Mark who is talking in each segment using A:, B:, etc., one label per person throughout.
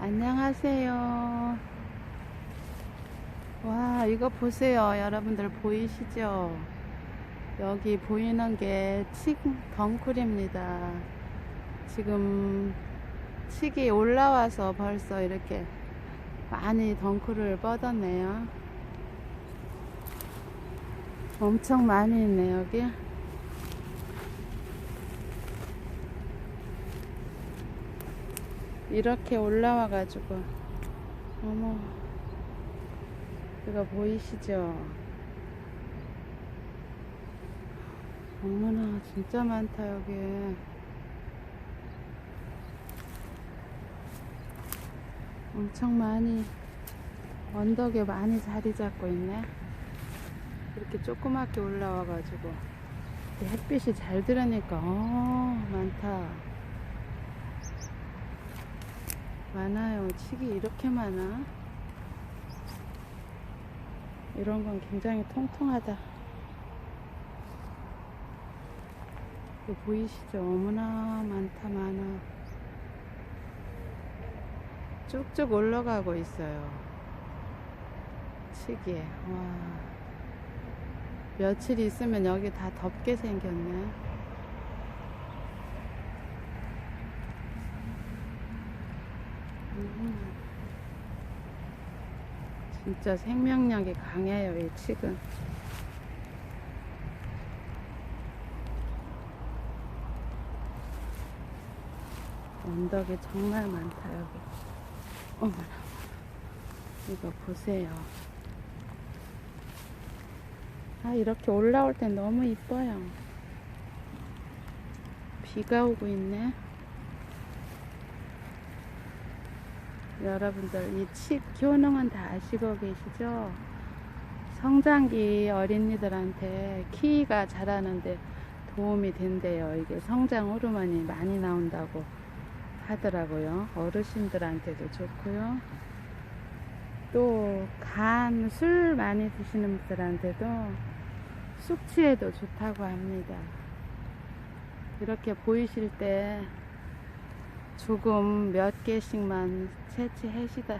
A: 안녕하세요. 와, 이거 보세요. 여러분들 보이시죠? 여기 보이는 게 칡 덩쿨입니다. 지금 칡이 올라와서 벌써 이렇게 많이 덩쿨을 뻗었네요. 엄청 많이 있네, 여기. 이렇게 올라와 가지고 어머 이거 보이시죠? 어머나 진짜 많다 여기. 엄청 많이 언덕에 많이 자리 잡고 있네. 이렇게 조그맣게 올라와 가지고 햇빛이 잘 들으니까 어 많다 많아요. 칡이 이렇게 많아. 이런 건 굉장히 통통하다. 이거 보이시죠? 어머나 많다 많아. 쭉쭉 올라가고 있어요. 칡이. 와. 며칠 있으면 여기 다 덥게 생겼네. 진짜 생명력이 강해요, 이 칡은. 언덕이 정말 많다, 여기. 어머나. 이거 보세요. 아, 이렇게 올라올 때 너무 이뻐요. 비가 오고 있네. 여러분들 이칩 효능은 다 아시고 계시죠? 성장기 어린이들한테 키가 자라는데 도움이 된대요. 이게 성장 호르몬이 많이 나온다고 하더라고요. 어르신들한테도 좋고요. 또 간 술 많이 드시는 분들한테도 숙취에도 좋다고 합니다. 이렇게 보이실 때 조금 몇 개씩만 채취하시다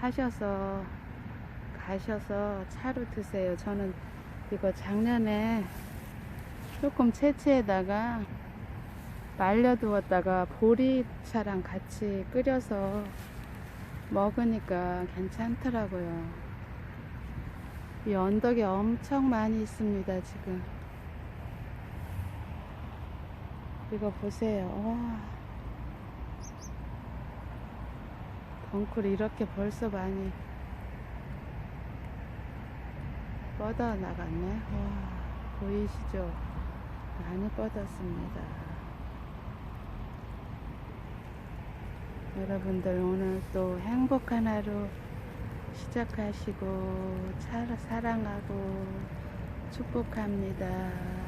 A: 하셔서 가셔서 차로 드세요. 저는 이거 작년에 조금 채취에다가 말려두었다가 보리차랑 같이 끓여서 먹으니까 괜찮더라고요. 이 언덕이 엄청 많이 있습니다, 지금. 이거 보세요. 와. 덩쿨이 이렇게 벌써 많이 뻗어 나갔네. 와, 보이시죠? 많이 뻗었습니다. 여러분들 오늘 또 행복한 하루 시작하시고 사- 사랑하고 축복합니다.